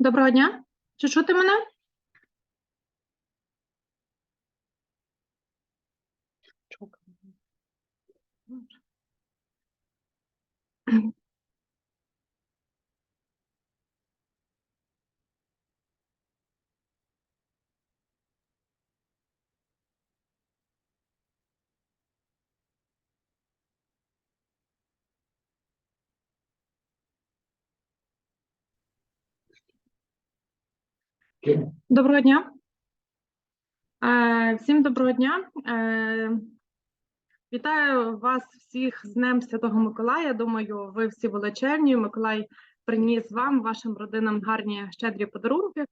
Доброго дня. Чи чути мене? Доброго дня. Е, Всім доброго дня. Е, Вітаю вас всіх з Днем Святого Миколая. Думаю, ви всі були чемні. Миколай приніс вам, вашим родинам гарні щедрі подарунки.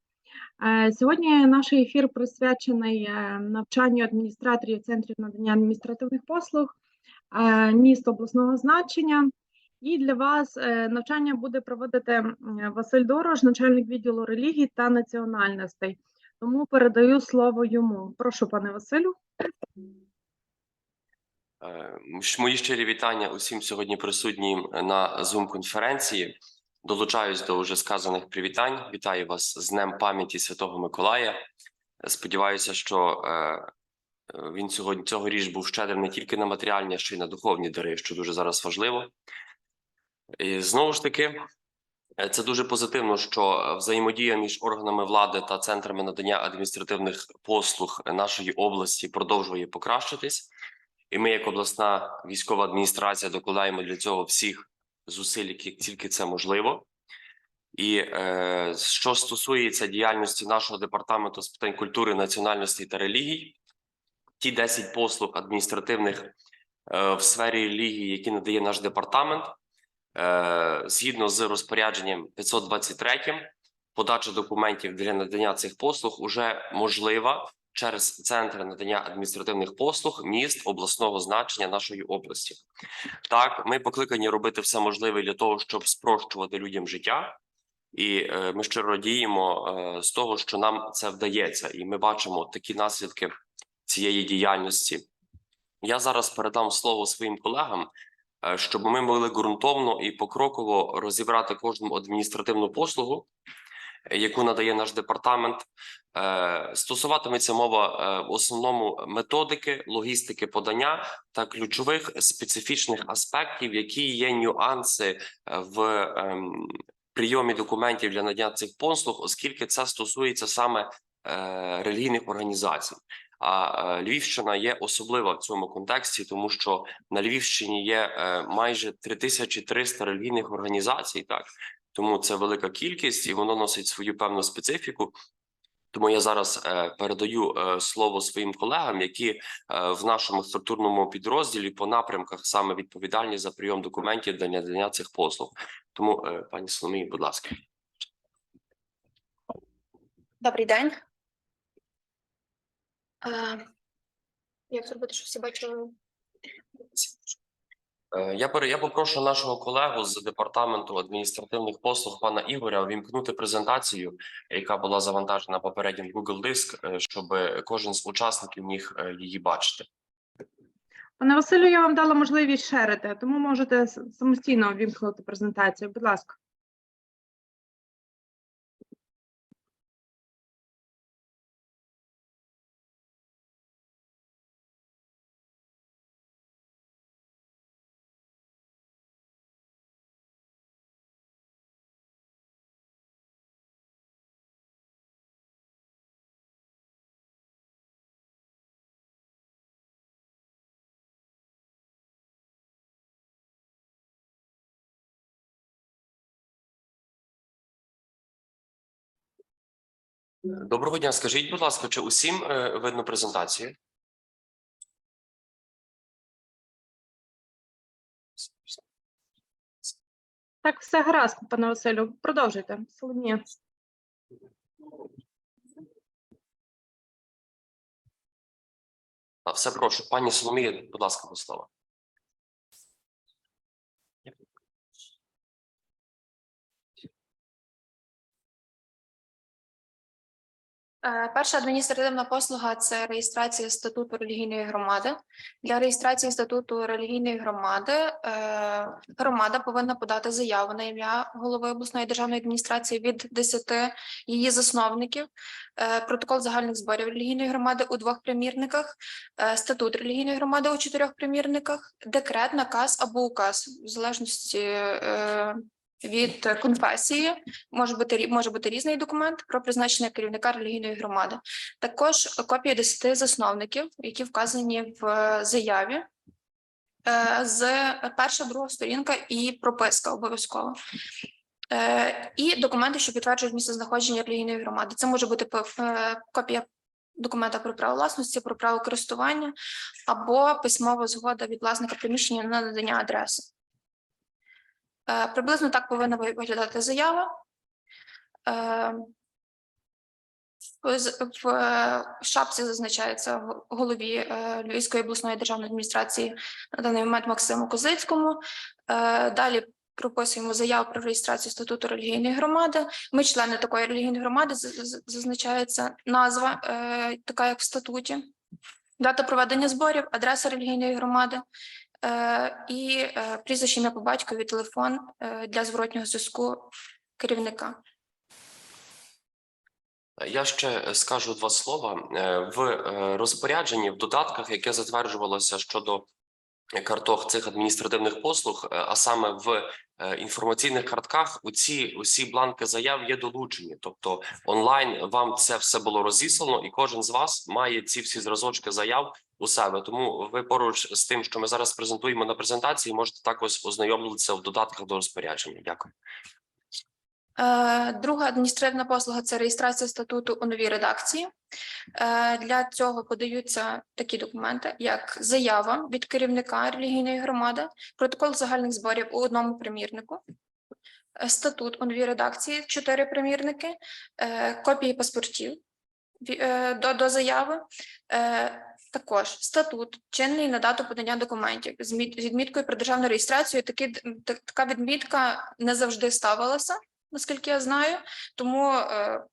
Е, Сьогодні наш ефір присвячений навчанню адміністраторів центрів надання адміністративних послуг міст обласного значення. І для вас е, навчання буде проводити Василь Дорож, начальник відділу релігій та національностей. Тому передаю слово йому. Прошу, пане Василю. Е, Мої щирі вітання усім сьогодні присутнім на Zoom конференції. Долучаюсь до вже сказаних привітань. Вітаю вас з Днем пам'яті Святого Миколая. Сподіваюся, що е, він сьогодні цьогоріч був щедрим не тільки на матеріальні, а ще й на духовні дари, що дуже зараз важливо. І знову ж таки, е, це дуже позитивно, що взаємодія між органами влади та центрами надання адміністративних послуг нашої області продовжує покращитись. І ми, як обласна військова адміністрація, докладаємо для цього всіх зусиль, які тільки це можливо. І е, що стосується діяльності нашого департаменту з питань культури, національності та релігій, ті 10 послуг адміністративних е, в сфері релігії, які надає наш департамент, згідно з розпорядженням 523, подача документів для надання цих послуг уже можлива через центри надання адміністративних послуг міст обласного значення нашої області. Так, ми покликані робити все можливе для того, щоб спрощувати людям життя, і е, ми щиро радіємо е, з того, що нам це вдається, і ми бачимо такі наслідки цієї діяльності. Я зараз передам слово своїм колегам, е, щоб ми могли ґрунтовно і покроково розібрати кожну адміністративну послугу, е, яку надає наш департамент. Е, Стосуватиметься мова е, в основному методики, логістики подання та ключових специфічних аспектів, які є нюанси е, в ем, прийомі документів для надання цих послуг, оскільки це стосується саме е, релігійних організацій. А е, Львівщина є особлива в цьому контексті, тому що на Львівщині є е, майже 3300 релігійних організацій, так тому це велика кількість, і воно носить свою певну специфіку. Тому я зараз е, передаю слово своїм колегам, які в нашому структурному підрозділі по напрямках саме відповідальні за прийом документів для надання цих послуг. Тому, пані Соломії, будь ласка. Добрий день. Як зробити, щоб всі бачили? Е, Я пере- я попрошу нашого колегу з департаменту адміністративних послуг пана Ігоря вімкнути презентацію, яка була завантажена попереднім Google Диск, е, щоб кожен з учасників міг е, її бачити. Пане Василю, я вам дала можливість шерити, тому можете самостійно вімкнути презентацію. Будь ласка. Доброго дня. Скажіть, будь ласка, чи усім е, видно презентацію? Так, все гаразд, пане Василю. Продовжуйте. Соломія. Все прошу, пані Соломія, будь ласка, до слова. Перша адміністративна послуга це реєстрація статуту релігійної громади. Для реєстрації статуту релігійної громади е, громада повинна подати заяву на ім'я голови обласної державної адміністрації від 10 її засновників, е, протокол загальних зборів релігійної громади у двох примірниках, е, статут релігійної громади у чотирьох примірниках, декрет, наказ або указ, в залежності е, від конфесії може бути може бути різний документ про призначення керівника релігійної громади. Також копія 10 засновників, які вказані в е, заяві. Е, З перша, друга сторінка і прописка обов'язково. Е, І документи, що підтверджують місцезнаходження релігійної громади. Це може бути копія документа про право власності, про право користування або письмова згода від власника приміщення на надання адреси. Е, Приблизно так повинна виглядати заява. Е, в з- В е, шапці зазначається голові е, Львівської обласної державної адміністрації на даний момент Максиму Козицькому. Е, Далі прописуємо заяву про реєстрацію статуту релігійної громади. Ми члени такої релігійної громади, зазначається назва, е, така як в статуті, дата проведення зборів, адреса релігійної громади, Е, і е, прізвище ім'я по батькові, телефон е, для зворотнього зв'язку керівника. Я ще е, скажу два слова Е, в е, розпорядженні в додатках, яке затверджувалося щодо карток цих адміністративних послуг, е, а саме в е, інформаційних картках, оці усі бланки заяв є долучені. Тобто онлайн вам це все було розіслано, і кожен з вас має ці всі зразочки заяв у себе. Тому ви поруч з тим, що ми зараз презентуємо на презентації, можете також ознайомитися в додатках до розпорядження. Дякую. Е, Друга адміністративна послуга це реєстрація статуту у новій редакції. Е, Для цього подаються такі документи, як заява від керівника релігійної громади, протокол загальних зборів у одному примірнику, е, статут у новій редакції, чотири примірники, копії паспортів до, до заяви. Також статут чинний на дату подання документів з відміткою про державну реєстрацію. Такі така відмітка не завжди ставилася наскільки я знаю, тому е,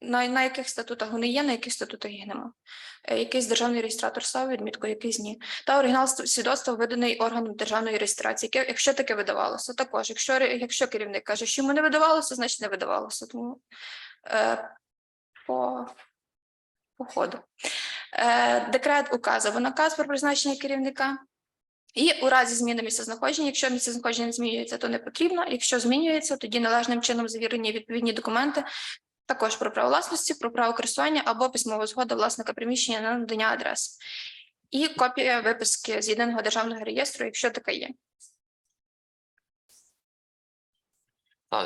на, на яких статутах вони є, на яких статутах їх нема. Е, Якийсь державний реєстратор ставив відмітку, якийсь ні. Та оригінал свідоцтва виданий органом державної реєстрації. Якщо таке видавалося, також. Якщо, якщо керівник каже, що йому не видавалося, значить не видавалося. Тому е, по, по ходу. Е, декрет указ або наказ про призначення керівника. І у разі зміни місцезнаходження, якщо місцезнаходження не змінюється, то не потрібно. Якщо змінюється, тоді належним чином завірені відповідні документи, також про право власності, про право користування або письмова згода власника приміщення на надання адреси. І копія виписки з єдиного державного реєстру, якщо така є.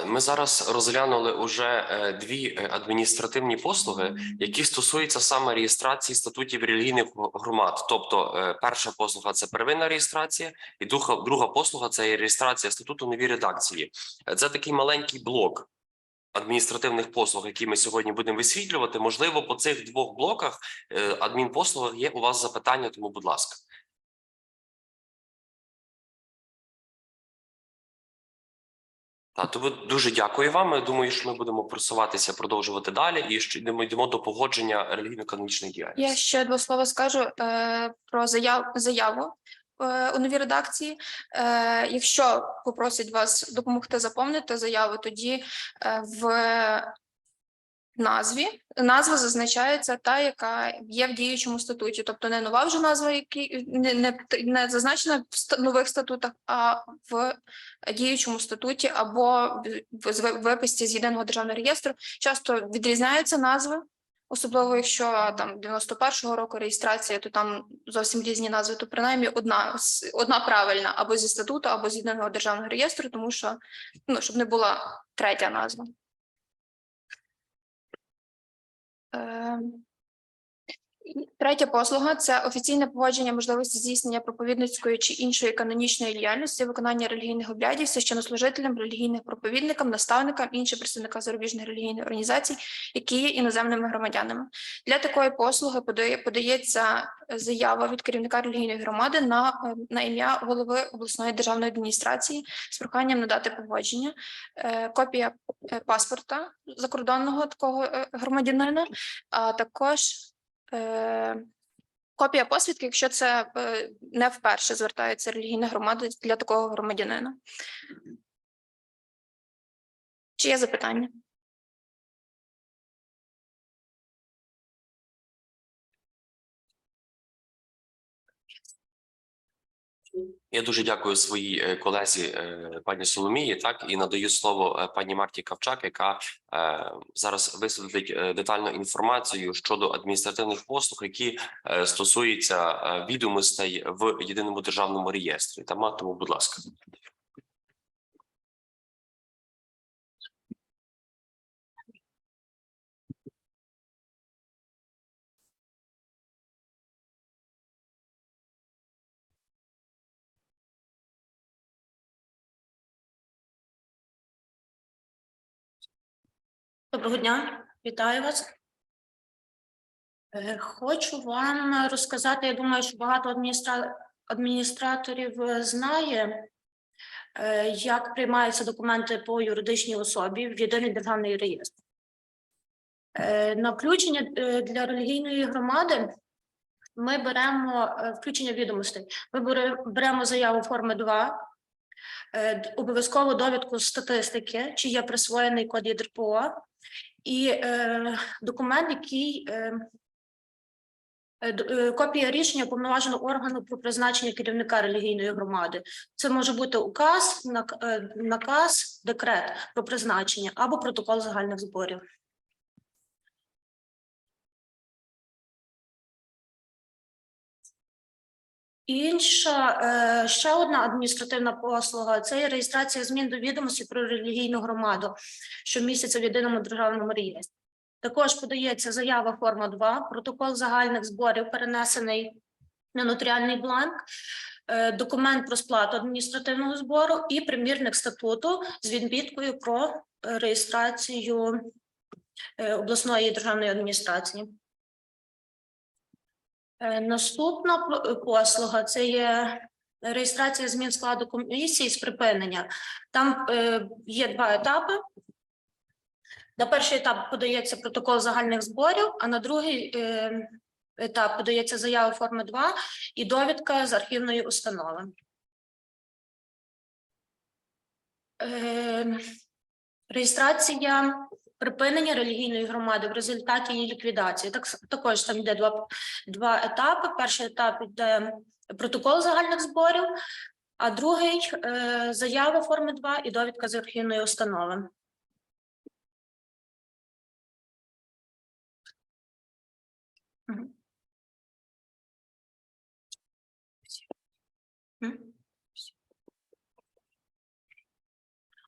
Ми зараз розглянули уже е, дві е, адміністративні послуги, які стосуються саме реєстрації статутів релігійних громад. Тобто, е, перша послуга це первинна реєстрація, і друга, послуга це реєстрація статуту новій редакції. Це такий маленький блок адміністративних послуг, які ми сьогодні будемо висвітлювати. Можливо, по цих двох блоках адмінпослугах є у вас запитання, тому будь ласка. Так, то дуже дякую вам. Я думаю, що ми будемо просуватися, продовжувати далі, і ще йдемо йдемо до погодження релігійно-канонічної діяльності. Я ще два слова скажу е, про заяв, заяву е, у новій редакції. Е, якщо попросять вас допомогти заповнити заяву, тоді е, в назві назва зазначається та, яка є в діючому статуті, тобто не нова вже назва, які не, не, не зазначена в нових статутах, а в діючому статуті або в, виписці з єдиного державного реєстру. Часто відрізняються назви. Особливо, якщо там 91-го року реєстрація, то там зовсім різні назви, то принаймні одна одна правильна або зі статуту, або з єдиного державного реєстру, тому що ну щоб не була третя назва. um, Третя послуга це офіційне погодження можливості здійснення проповідницької чи іншої канонічної діяльності, виконання релігійних обрядів священнослужителям, релігійним проповідникам, наставникам, іншим представникам зарубіжних релігійних організацій, які є іноземними громадянами. Для такої послуги подає, подається заява від керівника релігійної громади на, е, на ім'я голови обласної державної адміністрації з проханням надати погодження, е, копія е, паспорта закордонного такого е, громадянина, а також е, копія посвідки, якщо це е, не вперше звертається релігійна громада для такого громадянина. Чи є запитання? Я дуже дякую своїй е, колезі е, пані Соломії. Так і надаю слово е, пані Марті Кавчак, яка зараз висвітлить детальну інформацію щодо адміністративних послуг, які стосуються відомостей в єдиному державному реєстрі. Та тому, будь ласка. Доброго дня, вітаю вас. Е, Хочу вам розказати, я думаю, що багато адміністра... адміністраторів е, знає, е, як приймаються документи по юридичній особі в єдиний державний реєстр. На включення для релігійної громади ми беремо включення відомостей. Ми беремо заяву форми 2, е, д- обов'язково довідку статистики, чи є присвоєний код ЄДРПО, і е, документ, який е, е, е, копія рішення повноваженого органу про призначення керівника релігійної громади. Це може бути указ, е, наказ, декрет про призначення або протокол загальних зборів. Інша е, ще одна адміністративна послуга це є реєстрація змін до відомості про релігійну громаду щомісяця в єдиному державному реєстрі. Також подається заява форма 2, протокол загальних зборів перенесений на нотаріальний бланк, е, документ про сплату адміністративного збору і примірник статуту з відміткою про реєстрацію е, обласної державної адміністрації. Е, Наступна послуга це є реєстрація змін складу комісії з припинення. Там е, є два етапи. На перший етап подається протокол загальних зборів, а на другий е, етап подається заява форми 2 і довідка з архівної установи. Е, реєстрація припинення релігійної громади в результаті її ліквідації. Так, також там йде два, два етапи. Перший етап йде протокол загальних зборів, а другий е, заява форми 2 і довідка з архівної установи.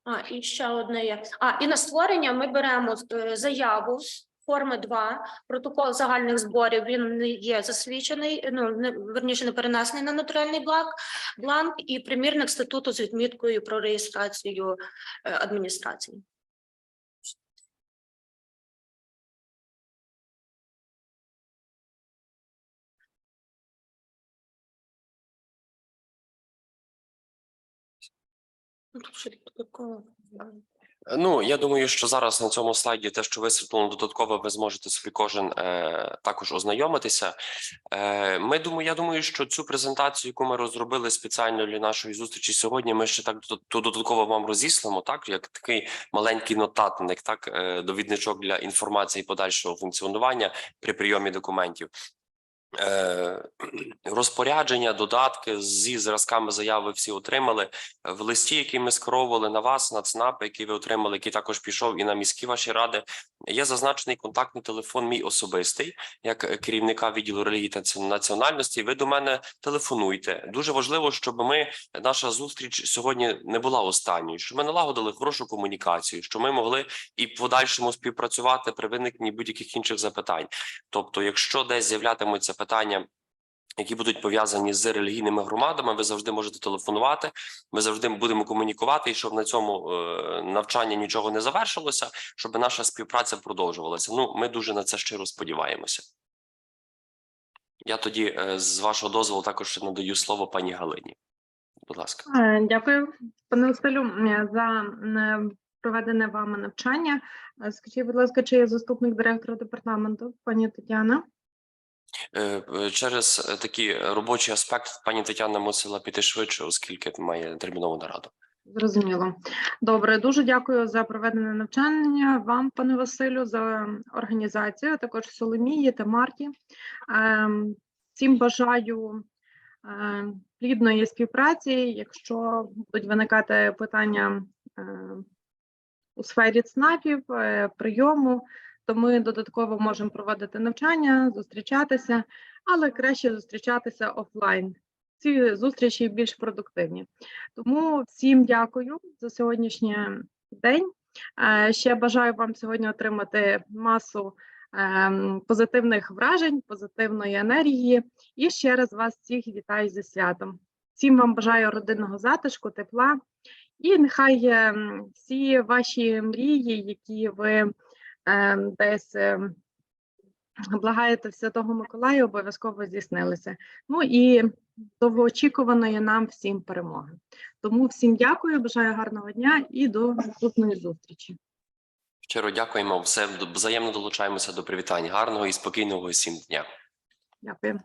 А, і ще одне є. А, і на створення ми беремо заяву заяву форми 2, протокол загальних зборів. Він не є засвідчений, ну не верніше не перенесений на нотаріальний бланк, бланк і примірник статуту з відміткою про реєстрацію е, адміністрації. Ну. Ну я думаю, що зараз на цьому слайді те, що висвітлено додатково, ви зможете собі кожен е, також ознайомитися. Е, ми думаю, я думаю, що цю презентацію, яку ми розробили спеціально для нашої зустрічі сьогодні, ми ще так додатково вам розіслемо, так як такий маленький нотатник, так е, довідничок для інформації подальшого функціонування при прийомі документів. Е, розпорядження, додатки зі зразками заяви всі отримали. В листі, який ми скеровували на вас, на ЦНАП, який ви отримали, який також пішов і на міські ваші ради, є зазначений контактний телефон мій особистий, як керівника відділу релігії та національності. Ви до мене телефонуйте. Дуже важливо, щоб ми наша зустріч сьогодні не була останньою, щоб ми налагодили хорошу комунікацію, щоб ми могли і в подальшому співпрацювати при виникненні будь-яких інших запитань. Тобто, якщо десь з'являтимуться питання, які будуть пов'язані з релігійними громадами, ви завжди можете телефонувати. Ми завжди будемо комунікувати, і щоб на цьому е, навчання нічого не завершилося, щоб наша співпраця продовжувалася. Ну, ми дуже на це щиро сподіваємося. Я тоді, е, з вашого дозволу, також надаю слово пані Галині. Будь ласка. Е, Дякую, пане Василю, за проведене вами навчання. Скажіть, будь ласка, чи є заступник директора департаменту, пані Тетяна? Е, е, Через е, такий робочий аспект пані Тетяна мусила піти швидше, оскільки має термінову нараду. Зрозуміло. Добре, дуже дякую за проведене навчання вам, пане Василю, за організацію, а також Соломії та Марті. Ем, Всім бажаю е, плідної співпраці. Якщо будуть виникати питання у сфері ЦНАПів, прийому, то ми додатково можемо проводити навчання, зустрічатися, але краще зустрічатися офлайн. Ці зустрічі більш продуктивні. Тому всім дякую за сьогоднішній день. Е, Ще бажаю вам сьогодні отримати масу ем, позитивних вражень, позитивної енергії. І ще раз вас всіх вітаю зі святом. Всім вам бажаю родинного затишку, тепла. І нехай ем, всі ваші мрії, які ви десь ем, благаєте Святого Миколая, обов'язково здійснилися. Ну і довгоочікуваної нам всім перемоги. Тому всім дякую, бажаю гарного дня і до наступної зустрічі. Щиро дякуємо. Все взаємно долучаємося до привітань. Гарного і спокійного всім дня. Дякую.